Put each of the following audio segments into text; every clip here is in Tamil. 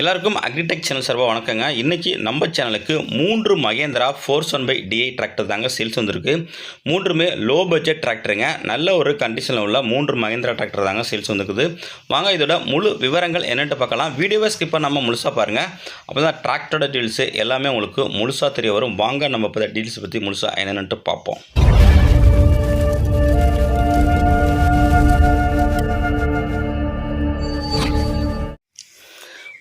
எல்லாருக்கும் அக்ரிடெக் சேனல் சார்பாக வணக்கங்க. இன்றைக்கி நம்ம சேனலுக்கு மூன்று Mahindra four one five DI tractor தாங்க சேல்ஸ் வந்திருக்கு. மூன்றுமே லோ பட்ஜெட் டிராக்டருங்க. நல்ல ஒரு கண்டிஷனில் உள்ள மூன்று மகேந்திரா டிராக்டர் தாங்க சேல்ஸ் வந்துருக்குது. வாங்க இதோட முழு விவரங்கள் என்னென்ட்டு பார்க்கலாம். வீடியோவை ஸ்கிப் பண்ணாமல் முழுசாக பாருங்கள் அப்போ தான் டிராக்டரோட டீல்ஸு எல்லாமே உங்களுக்கு முழுசாக தெரிய வரும். வாங்க நம்ம இப்போ டீல்ஸ் பற்றி முழுசாக என்னென்னுட்டு பார்ப்போம்.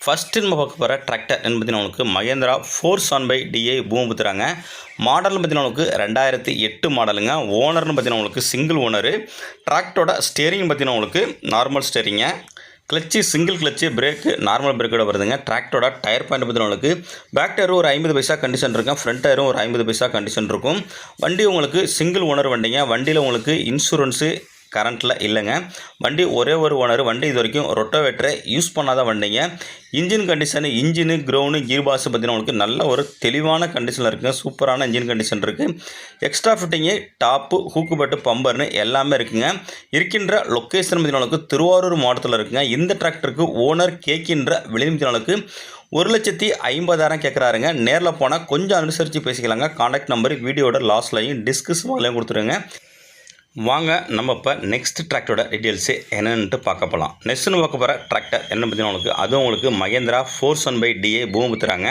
ஃபஸ்ட்டு நம்ம பார்க்க போகிற டிராக்டர் என்பது உங்களுக்கு மகேந்திரா ஃபோர் சான் பை டிஐ பூம்புத்துறாங்க மாடல்னு பார்த்தீங்கன்னா உங்களுக்கு ரெண்டாயிரத்தி எட்டு மாடலுங்க ஓனர்னு பார்த்தீங்கன்னா உங்களுக்கு சிங்கிள் ஓனரு டிராக்டரோட ஸ்டேரிங் பார்த்தீங்கன்னா உங்களுக்கு normal ஸ்டேரிங்க clutch single clutch brake normal பிரேக்கோட வருதுங்க. டிராக்டரோட டயர் பாயிண்ட் பற்றி உங்களுக்கு பேக் டயரும் ஒரு ஐம்பது பைசா கண்டிஷன் இருக்கும். ஃப்ரண்ட் டயரும் ஒரு ஐம்பது பைசா கண்டிஷன் இருக்கும். வண்டி உங்களுக்கு சிங்கிள் ஓனர் வண்டிங்க. வண்டியில் உங்களுக்கு இன்சூரன்ஸு கரண்ட்டில் இல்லைங்க. வண்டி ஒரே ஒரு ஓனர் வண்டி இது வரைக்கும் ரொட்டோவேட்டரை யூஸ் பண்ணாத வண்டிங்க. Engine condition engine crown gear box பார்த்தீங்கன்னா உங்களுக்கு நல்ல ஒரு தெளிவான கண்டிஷனில் இருக்குங்க. சூப்பரான இன்ஜின் கண்டிஷன் இருக்குது எக்ஸ்ட்ரா ஃபிட்டிங்கு டாப்பு ஹூக்கு பட்டு பம்பர்னு எல்லாமே இருக்குங்க. இருக்கின்ற லொக்கேஷன் பார்த்தீங்கன்னா உங்களுக்கு திருவாரூர் மாவட்டத்தில் இருக்குங்க. இந்த டிராக்டருக்கு ஓனர் கேட்கின்ற விளைவித்தினாலுக்கு ஒரு லட்சத்தி ஐம்பதாயிரம் கேட்குறாருங்க. நேரில் போனால் கொஞ்சம் அனுசரித்து பேசிக்கலாங்க. காண்டாக்ட் நம்பர் வீடியோட லாஸ்ட்லையும் டிஸ்கிரிப்ஷன்லையும் கொடுத்துருங்க. வாங்க நம்ம இப்போ நெக்ஸ்ட் டிராக்டரோட டீட்டெயில்ஸு என்னென்ட்டு பார்க்க போகலாம் நெக்ஸ்ட்னு பார்க்க போகிற டிராக்டர் என்ன பார்த்தீங்கன்னா உங்களுக்கு அதுவும் உங்களுக்கு Mahindra four one five DI பூமுத்துறாங்க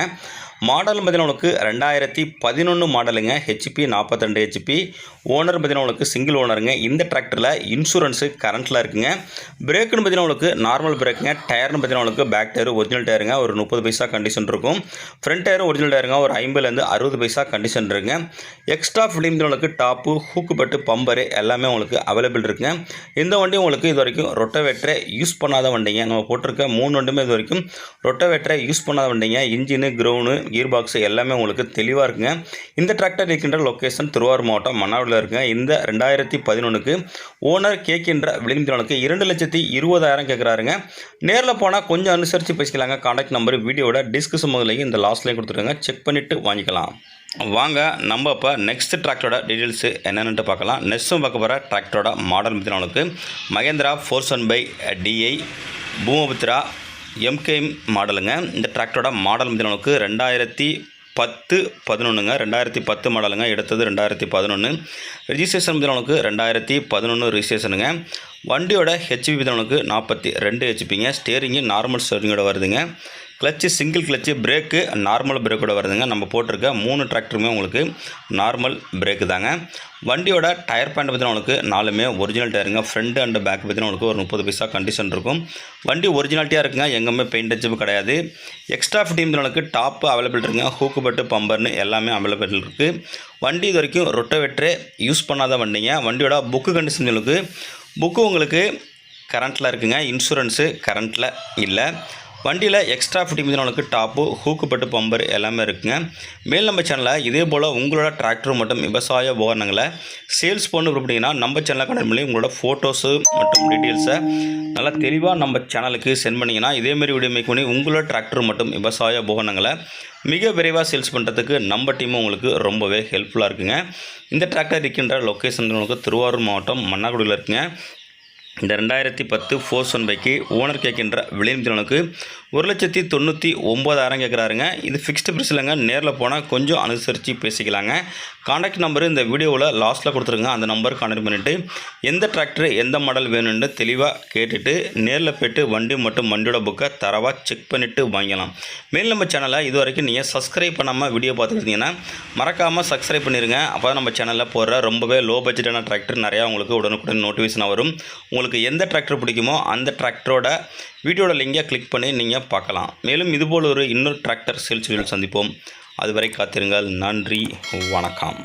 model பார்த்தீங்கன்னா உங்களுக்கு ரெண்டாயிரத்தி பதினொன்று மாடலுங்க ஹெச்பி நாற்பத்தெண்டு ஹெச்பி ஓனர் பார்த்தீங்கன்னா உங்களுக்கு சிங்கிள் ஓனருங்க இந்த டிராக்டரில் இன்சூரன்ஸு கரண்ட்டில் இருக்குங்க. பிரேக்குன்னு பார்த்தீங்கன்னா உங்களுக்கு நார்மல் பிரேக்குங்க டயர்னு பார்த்தீங்கன்னா உங்களுக்கு பேக் டயர் ஒரிஜினல் டயருங்க ஒரு முப்பது பைசா கண்டிஷன் இருக்கும். ஃப்ரண்ட் டயரும் ஒரிஜினல் டயருங்க ஒரு ஐம்பதுலேருந்து அறுபது பைசா கண்டிஷன் இருக்குங்க. எக்ஸ்ட்ரா ஃபிலிம் உங்களுக்கு டாப்பு ஹூக்கு பட்டு பம்பரு எல்லாமே உங்களுக்கு அவைலபிள் இருக்குங்க. இந்த வண்டி உங்களுக்கு இது வரைக்கும் ரொட்டவேட்டரை யூஸ் பண்ணாத வண்டிங்க. நம்ம போட்டிருக்க மூணு வண்டியுமே இது வரைக்கும் ரொட்டவேட்டரை யூஸ் பண்ணாத வண்டிங்க. இன்ஜினு க்ரௌனு கீர் பாக்ஸ் எல்லாமே உங்களுக்கு தெளிவாக இருக்குங்க. இந்த டிராக்டர் இருக்கின்ற லொக்கேஷன் திருவாரூர் மாவட்டம் மன்னாரில் இருக்குங்க. இந்த ரெண்டாயிரத்தி பதினொன்றுக்கு ஓனர் கேட்கின்ற விளிம்பினனுக்கு இரண்டு லட்சத்தி இருபதாயிரம் கேட்குறாருங்க நேரில் போனால் கொஞ்சம் அனுசரித்து பேசிக்கலாங்க. காண்டாக்ட் நம்பர் வீடியோட டிஸ்கிரிப்ஷன் முதலையும் இந்த லாஸ்ட்லேயும் கொடுத்துருங்க. செக் பண்ணிவிட்டு வாங்கிக்கலாம். வாங்க நம்ம இப்போ நெக்ஸ்ட் டிராக்டரோட டீட்டெயில்ஸு என்னென்னு பார்க்கலாம். நெக்ஸ்ட்டும் பார்க்க போகிற டிராக்டரோட model பற்றினவனுக்கு Mahindra four one five DI Bhoomiputra MKM மாடலுங்க. இந்த டிராக்டரோட மாடல் பற்றினவனுக்கு ரெண்டாயிரத்தி பத்து பதினொன்றுங்க ரெண்டாயிரத்தி பத்து மாடலுங்க எடுத்தது ரெண்டாயிரத்தி பதினொன்று ரிஜிஸ்ட்ரேஷன் முதலவனுக்கு ரெண்டாயிரத்தி பதினொன்று ரிஜிஸ்ட்ரேஷனுங்க வண்டியோட ஹெச்பி பற்றினவனுக்கு நாற்பத்தி ரெண்டு ஹெச்பிங்க ஸ்டேரிங்கு நார்மல் ஸ்டேரிங்கோட வருதுங்க. Clutch single clutch brake normal பிரேக்கோட வருதுங்க. நம்ம போட்டிருக்க மூணு டிராக்டருமே உங்களுக்கு நார்மல் பிரேக்கு தாங்க. வண்டியோட டயர் பேண்ட் பார்த்தீங்கன்னா உங்களுக்கு நாலுமே ஒரிஜினல் டயருங்க ஃப்ரண்ட் அண்ட் பேக் பார்த்தீங்கன்னா உங்களுக்கு ஒரு முப்பது பைசா கண்டிஷன் இருக்கும். வண்டி ஒரிஜினாலிட்டியாக இருக்குங்க. எங்கேயுமே பெயிண்ட் அடிச்சு கிடையாது. எக்ஸ்ட்ரா ஃபிட்டிங் உங்களுக்கு டாப்பு அவைலபிள் இருக்குங்க. ஹூக்கு பட்டு பம்பர்னு எல்லாமே அவைலபிள் இருக்குது வண்டி இது வரைக்கும் ரொட்டோவேட்டரே யூஸ் பண்ணாத வண்டிங்க. வண்டியோட புக்கு கண்டிஷன் உங்களுக்கு புக்கு உங்களுக்கு கரண்ட்டில் இருக்குங்க. இன்சூரன்ஸு கரண்ட்டில் இல்லை. வண்டியில் எக்ஸ்ட்ரா ஃபிட்டிங் உங்களுக்கு டாப்பு ஹூக்குப்பட்டு பம்பர் எல்லாமே இருக்குங்க. மேல் நம்ம சேனலில் இதே போல் உங்களோட டிராக்டர் மற்றும் விவசாய உபகரணங்களை சேல்ஸ் பண்ணு அப்படின்னா நம்ம சேனலை கனெக்ட் பண்ணி உங்களோட ஃபோட்டோஸு மற்றும் டீட்டெயில்ஸை நல்லா தெளிவாக நம்ம சேனலுக்கு சென்ட் பண்ணிங்கன்னா இதேமாரி வீடியோ மேக் பண்ணி உங்களோட டிராக்டர் மற்றும் விவசாய உபகரணங்களை மிக விரைவாக சேல்ஸ் பண்ணுறதுக்கு நம்ம டீமும் உங்களுக்கு ரொம்பவே ஹெல்ப்ஃபுல்லாக இருக்குங்க. இந்த டிராக்டர் இருக்கின்ற லொக்கேஷன் உங்களுக்கு திருவாரூர் மாவட்டம் மன்னார்குடியில் இருக்குங்க. இந்த ரெண்டாயிரத்தி பத்து ஃபோர்ஸ் ஒன் பைக்கு ஓனர் கேட்கின்ற விளைநிலனுக்கு ஒரு லட்சத்தி தொண்ணூற்றி ஒம்பதாயிரம் கேட்குறாருங்க. இது ஃபிக்ஸ்டு ப்ரிஸ் இல்லைங்க. நேரில் போனால் கொஞ்சம் அனுசரித்து பேசிக்கலாங்க. காண்டாக்ட் நம்பரு இந்த வீடியோவில் லாஸ்ட்டில் கொடுத்துருங்க. அந்த நம்பர் கான்டாக்ட் பண்ணிவிட்டு எந்த டிராக்டர் எந்த மாடல் வேணும்னு தெளிவாக கேட்டுட்டு நேரில் போய்ட்டு வண்டி மற்றும் வண்டியோட புக்கை தரவாக செக் பண்ணிவிட்டு வாங்கிக்கலாம். மேல் நம்ம சேனலை இது வரைக்கும் நீங்கள் சப்ஸ்கிரைப் பண்ணாமல் வீடியோ பார்த்துக்கிட்டீங்கன்னா மறக்காமல் சப்ஸ்கிரைப் பண்ணிடுங்க அப்போ நம்ம சேனலில் போடுற ரொம்பவே லோ பட்ஜெட்டான டிராக்டர் நிறையா உங்களுக்கு உடனுக்குடன் நோட்டிஃபிகேஷன் வரும். உங்களுக்கு எந்த டிராக்டர் பிடிக்குமோ அந்த டிராக்டரோட வீடியோட லிங்கை கிளிக் பண்ணி நீங்கள் பார்க்கலாம். மேலும் இதுபோல் ஒரு இன்னொரு டிராக்டர் சேல்ஸ் சந்திப்போம். அதுவரை காத்திருங்கள். நன்றி. வணக்கம்.